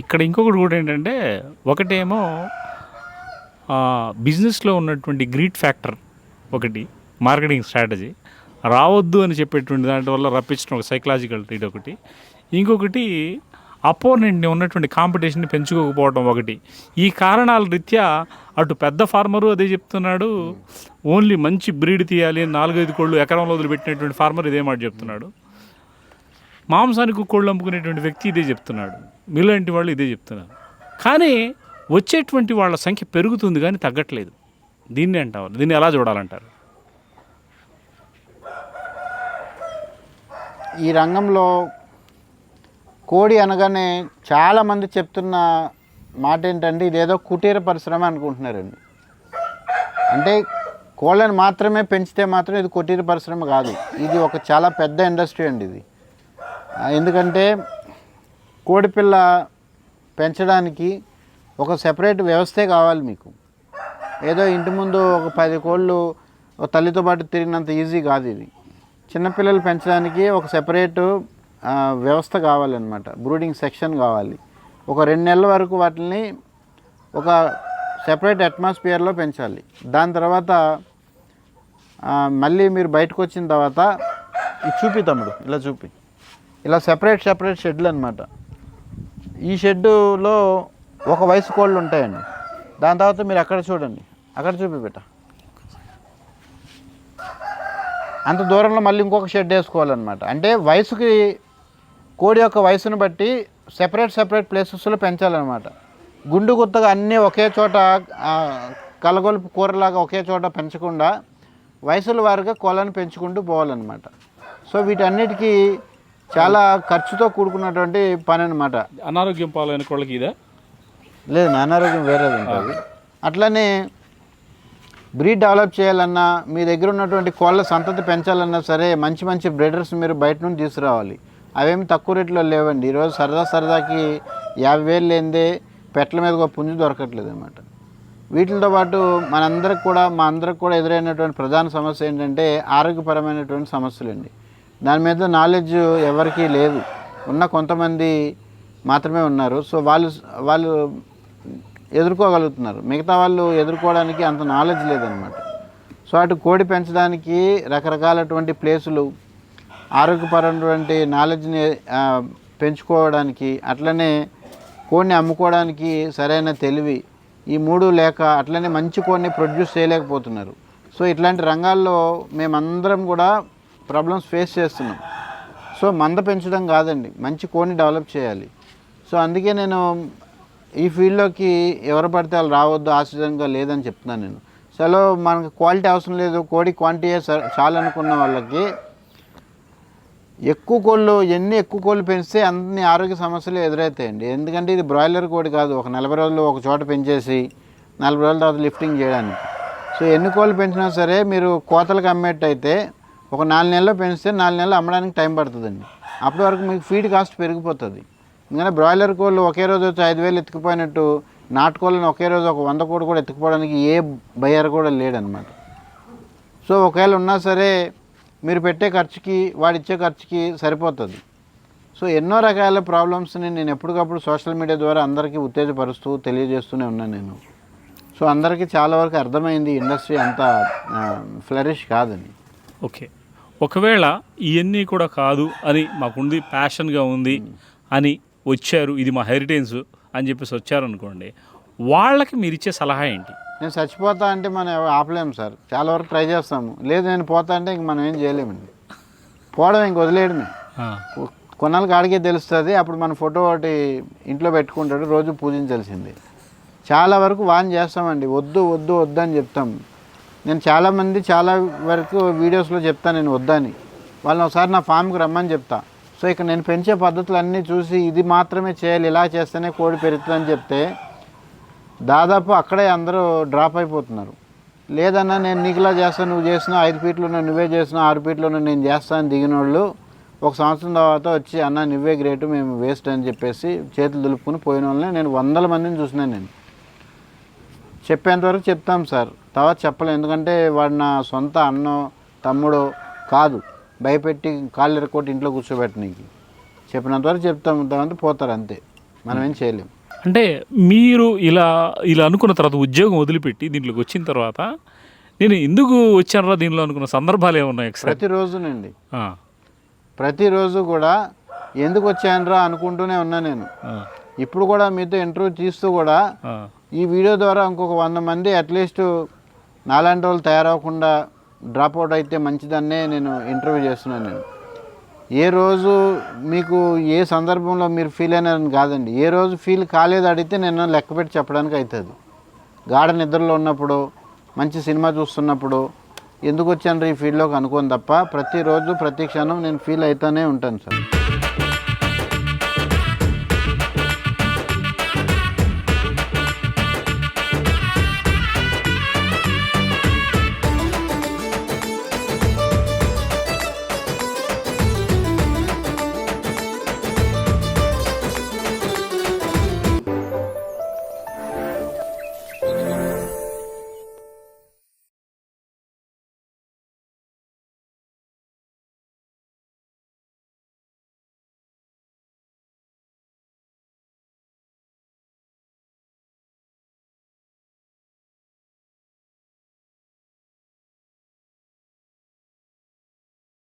ఇక్కడ ఇంకొకటి కూడా ఏంటంటే ఒకటేమో బిజినెస్లో ఉన్నటువంటి గ్రీట్ ఫ్యాక్టర్ ఒకటి మార్కెటింగ్ స్ట్రాటజీ. రావద్దు అని చెప్పేటువంటి దాంట్ వల్ల రప్పించడం ఒక సైకలాజికల్ ట్రీట్ ఒకటి. ఇంకొకటి అపోనెంట్ని ఉన్నటువంటి కాంపిటీషన్ని పెంచుకోకపోవడం ఒకటి. ఈ కారణాల రీత్యా అటు పెద్ద ఫార్మరు అదే చెప్తున్నాడు ఓన్లీ మంచి బ్రీడ్ తీయాలి నాలుగైదు కోళ్ళు ఎకరంలో వదిలిపెట్టినటువంటి ఫార్మర్ ఇదే మాట చెప్తున్నాడు. మాంసానికి కోళ్ళు అమ్ముకునేటువంటి వ్యక్తి ఇదే చెప్తున్నాడు. మీలాంటి వాళ్ళు ఇదే చెప్తున్నారు. కానీ వచ్చేటువంటి వాళ్ళ సంఖ్య పెరుగుతుంది కానీ తగ్గట్లేదు. దీన్ని అంటారు. దీన్ని ఎలా చూడాలంటారు? ఈ రంగంలో కోడి అనగానే చాలామంది చెప్తున్న మాట ఏంటంటే ఇదేదో కుటీర పరిశ్రమ అనుకుంటున్నారండి. అంటే కోళ్ళని మాత్రమే పెంచితే మాత్రం ఇది కుటీర పరిశ్రమ కాదు. ఇది ఒక చాలా పెద్ద ఇండస్ట్రీ అండి ఇది. ఎందుకంటే కోడిపిల్ల పెంచడానికి ఒక సెపరేట్ వ్యవస్థే కావాలి మీకు. ఏదో ఇంటి ముందు ఒక పది కోళ్ళు తల్లితో పాటు తిరిగినంత ఈజీ కాదు ఇది. చిన్నపిల్లలు పెంచడానికి ఒక సెపరేట్ వ్యవస్థ కావాలన్నమాట. బ్రూడింగ్ సెక్షన్ కావాలి. ఒక రెండు నెలల వరకు వాటిని ఒక సెపరేట్ అట్మాస్ఫియర్లో పెంచాలి. దాని తర్వాత మళ్ళీ మీరు బయటకు వచ్చిన తర్వాత ఇది చూపి తమ్ముడు ఇలా చూపి. ఇలా సెపరేట్ సెపరేట్ షెడ్లు అనమాట ఈ షెడ్డులో ఒక వయసు కోళ్ళు ఉంటాయండి. దాని తర్వాత మీరు అక్కడ చూడండి. అక్కడ చూపిపెట్ట. అంత దూరంలో మళ్ళీ ఇంకొక షెడ్ వేసుకోవాలన్నమాట. అంటే వయసుకి కోడి యొక్క వయసును బట్టి సెపరేట్ సెపరేట్ ప్లేసెస్లో పెంచాలన్నమాట. గుండు గుత్తగా అన్నీ ఒకే చోట కలగొలుపు కూరలాగా ఒకే చోట పెంచకుండా వయసుల వారిగా కోళ్ళని పెంచుకుంటూ పోవాలన్నమాట. సో వీటన్నిటికీ చాలా ఖర్చుతో కూడుకున్నటువంటి పని అనమాట అనారోగ్యం పాలైన కోళ్ళకి ఇదే? లేదు అనారోగ్యం వేరేది ఉంటుంది. అట్లనే బ్రీడ్ డెవలప్ చేయాలన్నా మీ దగ్గర ఉన్నటువంటి కోళ్ళ సంతతి పెంచాలన్నా సరే మంచి మంచి బ్రీడర్స్ మీరు బయట నుండి తీసుకురావాలి. అవేమి తక్కువ రేట్లో లేవండి. ఈరోజు సరదా సరదాకి యాభై వేలు లేనిదే పెట్టల మీద ఒక పుంజు దొరకట్లేదు అనమాట వీటితో పాటు మనందరికి కూడా మా అందరికి కూడా ఎదురైనటువంటి ప్రధాన సమస్య ఏంటంటే ఆరోగ్యపరమైనటువంటి సమస్యలు అండి దాని మీద నాలెడ్జ్ ఎవరికీ లేదు. ఉన్న కొంతమంది మాత్రమే ఉన్నారు. సో వాళ్ళు వాళ్ళు ఎదుర్కోగలుగుతున్నారు. మిగతా వాళ్ళు ఎదుర్కోవడానికి అంత నాలెడ్జ్ లేదనమాట సో అటు కోడి పెంచడానికి రకరకాలటువంటి ప్లేసులు ఆరోగ్యపరమైనటువంటి నాలెడ్జ్ని పెంచుకోవడానికి అట్లనే కోడిని అమ్ముకోవడానికి సరైన తెలివి ఈ మూడు లేక అట్లనే మంచి కోడిని ప్రొడ్యూస్ చేయలేకపోతున్నారు. సో ఇట్లాంటి రంగాల్లో మేమందరం కూడా ప్రాబ్లమ్స్ ఫేస్ చేస్తున్నాం. సో మంద పెంచడం కాదండి. మంచి కోడిని డెవలప్ చేయాలి. సో అందుకే నేను ఈ ఫీల్డ్లోకి ఎవరు పడితే వాళ్ళు రావద్దు ఆశ్చర్యంగా లేదని చెప్తున్నాను నేను. సో మనకు క్వాలిటీ అవసరం లేదు. కోడి క్వాంటిటీ చాలనుకున్న వాళ్ళకి ఎక్కువ కోళ్ళు ఎన్ని ఎక్కువ కోళ్ళు పెంచితే అన్ని ఆరోగ్య సమస్యలు ఎదురవుతాయండి ఎందుకంటే ఇది బ్రాయిలర్ కోడి కాదు. ఒక నలభై రోజులు ఒక చోట పెంచేసి నలభై రోజుల తర్వాత లిఫ్టింగ్ చేయడానికి. సో ఎన్ని కోళ్ళు పెంచినా సరే మీరు కోతలకు అమ్మేట్టయితే ఒక నాలుగు నెలలు పెంచితే నాలుగు నెలలు అమ్మడానికి టైం పడుతుందండి. అప్పటి వరకు మీకు ఫీడ్ కాస్ట్ పెరిగిపోతుంది. ఎందుకంటే బ్రాయిలర్ కోళ్ళు ఒకే రోజు వచ్చి ఐదు వేలు ఎత్తుకుపోయినట్టు నాటుకోళ్ళని ఒకే రోజు ఒక వంద కోడి కూడా ఎత్తుకుపోవడానికి ఏ బయ్యర్ కూడా లేడనమాట సో ఒకవేళ ఉన్నా సరే మీరు పెట్టే ఖర్చుకి వాడిచ్చే ఖర్చుకి సరిపోతుంది. సో ఎన్నో రకాల ప్రాబ్లమ్స్ని నేను ఎప్పటికప్పుడు సోషల్ మీడియా ద్వారా అందరికీ ఉత్తేజపరుస్తూ తెలియజేస్తూనే ఉన్నాను నేను. సో అందరికీ చాలా వరకు అర్థమైంది ఇండస్ట్రీ అంత ఫ్లరిష్ కాదని. ఓకే. ఒకవేళ ఇవన్నీ కూడా కాదు అని మాకుంది ప్యాషన్గా ఉంది అని వచ్చారు ఇది మా హెరిటేజ్ అని చెప్పేసి వచ్చారనుకోండి వాళ్ళకి మీరు ఇచ్చే సలహా ఏంటి? నేను చచ్చిపోతా అంటే మనం ఆపలేము సార్. చాలా వరకు ట్రై చేస్తాము. లేదు నేను పోతా అంటే ఇంక మనం ఏం చేయలేమండి. పోవడం ఇంక వదిలేయడమే. కొన్నాళ్ళకి ఆడికే తెలుస్తుంది అప్పుడు మన ఫోటో ఒకటి ఇంట్లో పెట్టుకుంటాడు రోజు పూజించాల్సింది. చాలా వరకు వాన్ చేస్తామండి. వద్దు వద్దు వద్దు అని చెప్తాం. నేను చాలామంది చాలా వరకు వీడియోస్లో చెప్తాను నేను వద్దని. వాళ్ళని ఒకసారి నా ఫామ్కి రమ్మని చెప్తా. సో ఇక నేను పెంచే పద్ధతులు అన్నీ చూసి ఇది మాత్రమే చేయాలి ఇలా చేస్తేనే కోడి పెరుగుతుందని చెప్తే దాదాపు అక్కడే అందరూ డ్రాప్ అయిపోతున్నారు. లేదన్నా నేను నీకులా చేస్తాను నువ్వు చేసిన ఐదు ఫీట్లు నువ్వే చేసిన ఆరు ఫీట్లు నేను చేస్తాను దిగిన వాళ్ళు ఒక సంవత్సరం తర్వాత వచ్చి అన్న నువ్వే గ్రేటు మేము వేస్ట్ అని చెప్పేసి చేతులు దులుపుకుని పోయిన వాళ్ళని నేను వందల మందిని చూసినాను నేను. చెప్పేంతవరకు చెప్తాం సార్. తర్వాత చెప్పలేం. ఎందుకంటే వాడు నా సొంత అన్నో తమ్ముడో కాదు. భయపెట్టి కాళ్ళు ఎరకొట్టి ఇంట్లో కూర్చోబెట్టనీకి చెప్పినంత వరకు చెప్తాం. తర్వాత పోతారు అంతే. మనం ఏం చేయలేం. అంటే మీరు ఇలా ఇలా అనుకున్న తర్వాత ఉద్యోగం వదిలిపెట్టి దీంట్లోకి వచ్చిన తర్వాత నేను ఎందుకు వచ్చానరా దీనిలో అనుకున్న సందర్భాలు ఏమున్నాయి ప్రతిరోజునండి. ప్రతిరోజు కూడా ఎందుకు వచ్చానురా అనుకుంటూనే ఉన్నా నేను. ఇప్పుడు కూడా మీతో ఇంటర్వ్యూ తీస్తూ కూడా ఈ వీడియో ద్వారా ఇంకొక వంద మంది అట్లీస్ట్ నాలాంటి వాళ్ళు తయారవకుండా డ్రాప్ అవుట్ అయితే మంచిదన్నే నేను ఇంటర్వ్యూ చేస్తున్నాను నేను. ఏ రోజు మీకు ఏ సందర్భంలో మీరు ఫీల్ అయినారని కాదండి. ఏ రోజు ఫీల్ కాలేదు అడిగితే నేను లెక్క పెట్టి చెప్పడానికి అవుతుంది గాఢ నిద్రలో ఉన్నప్పుడు మంచి సినిమా చూస్తున్నప్పుడు ఎందుకు వచ్చాను ఈ ఫీల్డ్లోకి అనుకోని తప్ప ప్రతిరోజు ప్రతి క్షణం నేను ఫీల్ అవుతూనే ఉంటాను సార్.